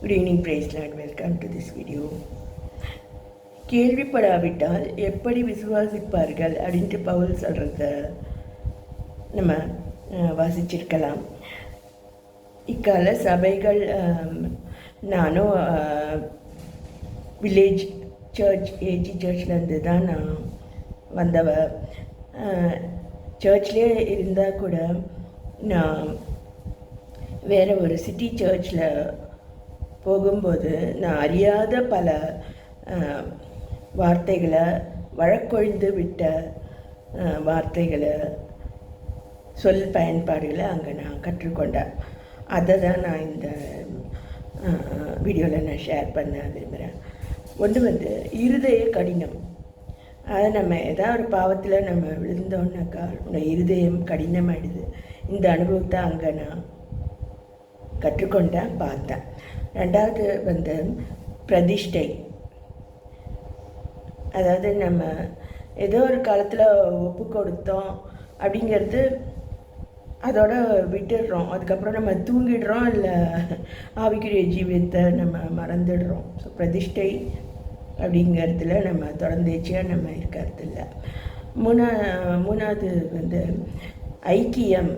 Good evening Praiseland welcome to this video கேள்விப்படாவிட்டால் எப்படி விசுவாசிப்பார்கள் அப்படின்ட்டு பவுல் சொல்கிறத நம்ம வாசிச்சிருக்கலாம். இக்கால சபைகள் நானும் வில்லேஜ் சர்ச் ஏஜி சர்ச்லேருந்து தான் நான் வந்தவ. சர்ச்லேயே இருந்தால் கூட நான் வேறு ஒரு சிட்டி சர்ச்சில் போகும்போது நான் அறியாத பல வார்த்தைகளை வழக்கொழிந்து விட்ட வார்த்தைகளை சொல் பயன்பாடுகளை அங்கே நான் கற்றுக்கொண்டேன். அதை தான் நான் இந்த வீடியோவில் நான் ஷேர் பண்ண விரும்புகிறேன் ஒன்று வந்து இருதய கடினம். அதை நம்ம ஏதாவது ஒரு பாவத்தில் நம்ம விழுந்தோம்னாக்கா உன்னோட இருதயம் கடினமாயிடுது. இந்த அனுபவத்தை அங்கே நான் கற்றுக்கொண்டேன் பார்த்தேன். ரெண்டாவது வந்து பிரதிஷ்டை. அதாவது நம்ம ஏதோ ஒரு காலத்தில் ஒப்பு கொடுத்தோம் அப்படிங்கிறது அதோட விட்டுடுறோம். அதுக்கப்புறம் நம்ம தூங்கிடுறோம் இல்லை ஆவிக்குரிய ஜீவியத்தை நம்ம மறந்துடுறோம். ஸோ பிரதிஷ்டை அப்படிங்கிறதுல நம்ம தொடர்ந்தேச்சியாக நம்ம இருக்கிறது இல்லை மூணா மூணாவது வந்து ஐக்கியம்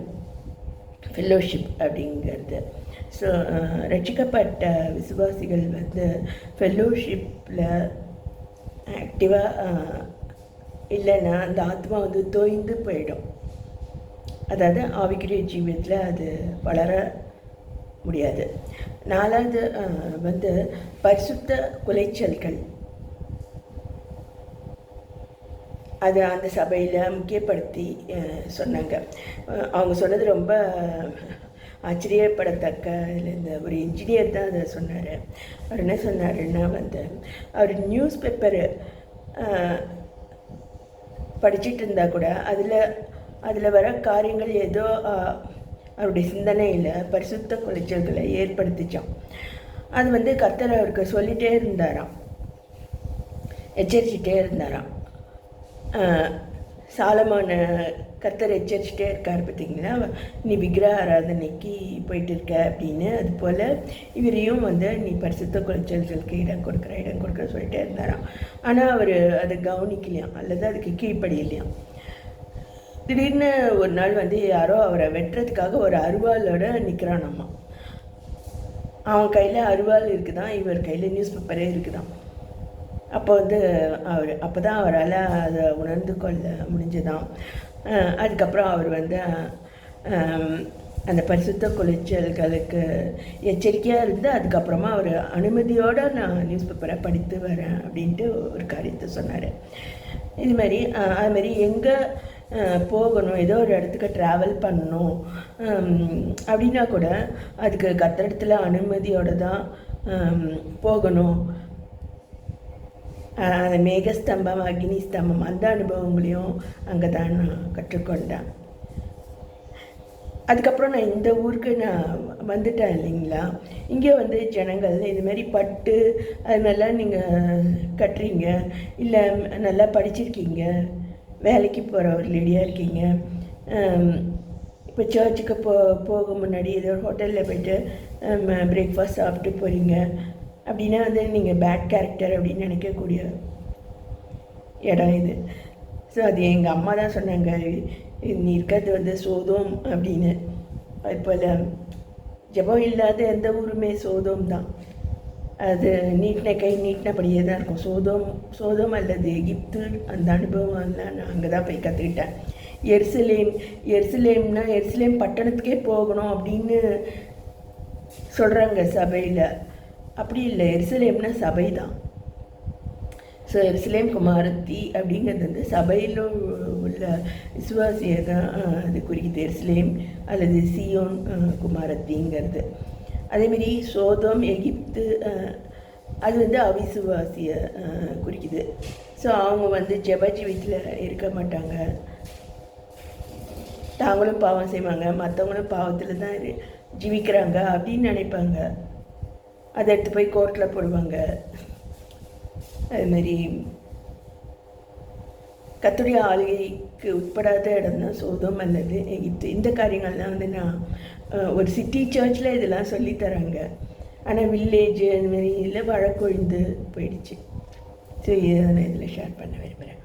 ஃபெல்லோஷிப் அப்படிங்கிறது. ஸோ uh, ரட்சிக்கப்பட்ட விசுவாசிகள் வந்து ஃபெல்லோஷிப்பில் ஆக்டிவாக இல்லைன்னா அந்த ஆத்மா வந்து தோய்ந்து போயிடும். அதாவது ஆவிக்குரிய ஜீவியத்தில் அது வளர முடியாது. நாலாவது வந்து பரிசுத்த குலைச்சல்கள். அது அந்த சபையில் முக்கியப்படுத்தி சொன்னாங்க. அவங்க சொன்னது ரொம்ப ஆச்சரியப்படத்தக்க இதில் இந்த ஒரு இன்ஜினியர் தான் அதை சொன்னார். அவர் என்ன சொன்னாருன்னா வந்து அவர் நியூஸ் பேப்பரு படிச்சிட்டு இருந்தால் கூட அதில் அதில் வர காரியங்கள் ஏதோ அவருடைய சிந்தனையில் பரிசுத்த குலைச்சல்களை ஏற்படுத்திச்சான் அது வந்து கர்த்தர் அவருக்கு சொல்லிகிட்டே இருந்தாராம். எச்சரிச்சிட்டே இருந்தாராம். சாலமான கர்த்தர் எச்சரிச்சிட்டே இருக்கார் பார்த்தீங்களா? நீ விக்கிரக ஆராதனைக்கு போயிட்டு இருக்க அப்படின்னு. அது போல் இவரையும் வந்து நீ பரிசுத்த குலைச்சல்களுக்கு இடம் கொடுக்குற இடம் கொடுக்குற சொல்லிட்டே இருந்தாராம். ஆனால் அவர் அதை கவனிக்கலையாம் அல்லது அதுக்கு கீழ்ப்படியலையாம் திடீர்னு ஒரு நாள் வந்து யாரோ அவரை வெட்டுறதுக்காக ஒரு அருவாளோட நிற்கிறானாம்மா அவன் கையில் அருவாள் இருக்குதான் இவர் கையில் நியூஸ் பேப்பரே இருக்குதான். அப்போ வந்து அவர் அப்போ தான் அவரால் அதை உணர்ந்து கொள்ள முடிஞ்சுதான். அதுக்கப்புறம் அவர் வந்து அந்த பரிசுத்த குளிச்சல்களுக்கு எச்சரிக்கையாக இருந்து அதுக்கப்புறமா அவர் அனுமதியோடு நான் நியூஸ் பேப்பரை படித்து வரேன் அப்படின்ட்டு ஒரு காரியத்தை சொன்னார். இது மாதிரி அதுமாரி எங்கே போகணும் ஏதோ ஒரு இடத்துக்கு ட்ராவல் பண்ணணும் அப்படின்னா கூட அதுக்கு கத்திரத்தில் அனுமதியோடு தான் போகணும். அந்த மேகஸ்தம்பம் அக்னி ஸ்தம்பம். அந்த அனுபவங்களையும் அங்கே தான் நான் கற்றுக்கொண்டேன். அதுக்கப்புறம் நான் இந்த ஊருக்கு நான் வந்துட்டேன் இல்லைங்களா? இங்கே வந்து ஜனங்கள் இது மாதிரி பட்டு அது நல்லா நீங்கள் கட்டுறீங்க. இல்லை நல்லா படிச்சிருக்கீங்க. வேலைக்கு போகிற ஒரு லேடியாக இருக்கீங்க. இப்போ சர்ச்சுக்கு போ போக முன்னாடி ஏதோ ஒரு ஹோட்டலில் போய்ட்டு பிரேக்ஃபாஸ்ட் சாப்பிட்டு போகிறீங்க அப்படின்னா வந்து நீங்கள் பேட் கேரக்டர் அப்படின்னு நினைக்கக்கூடிய இடம் இது. ஸோ அது எங்கள் அம்மா தான் சொன்னாங்க. நீ இருக்கிறது வந்து சோதோம் அப்படின்னு. அது போல் ஜெபம் இல்லாத எந்த ஊருமே சோதோம் தான். அது நீட்டின கை நீட்டினபடியே தான் இருக்கும். சோதோம் சோதோம் அல்லது எகிப்து அந்த அனுபவம் எல்லாம் நான் அங்கே தான் போய் கற்றுக்கிட்டேன் எருசலேம் எருசலேம்னா எருசலேம் பட்டணத்துக்கே போகணும் அப்படின்னு சொல்கிறாங்க சபையில். அப்படி இல்லை. எருசலேம்னா சபை தான் ஸோ எருசலேம் குமாரத்தி அப்படிங்கிறது வந்து சபையில் உள்ள விசுவாசியை தான் அது குறிக்குது. எருசலேம் அல்லது சியோன் குமாரத்திங்கிறது. அதேமாரி சோதம் எகிப்து அது வந்து அவிசுவாசியை குறிக்குது. ஸோ அவங்க வந்து ஜெப வீட்டில் இருக்க மாட்டாங்க. தாங்களும் பாவம் செய்வாங்க. மற்றவங்களும் பாவத்தில் தான் ஜீவிக்கிறாங்க அப்படின்னு நினைப்பாங்க. அதை எடுத்து போய் கோர்ட்டில் போடுவாங்க. அதுமாரி கத்துடைய ஆளுகைக்கு உட்படாத இடம் தான் சோதம் அல்லது எகிப்து. இந்த காரியங்கள்லாம் வந்து நான் ஒரு சிட்டி சர்ச்சில் இதெல்லாம் சொல்லித் தராங்க. ஆனால் வில்லேஜ் அந்த மாதிரி இதில் வழக்கொழிந்து போயிடுச்சு. ஸோ இதை நான் இதில் ஷேர் பண்ண விரும்புகிறேன்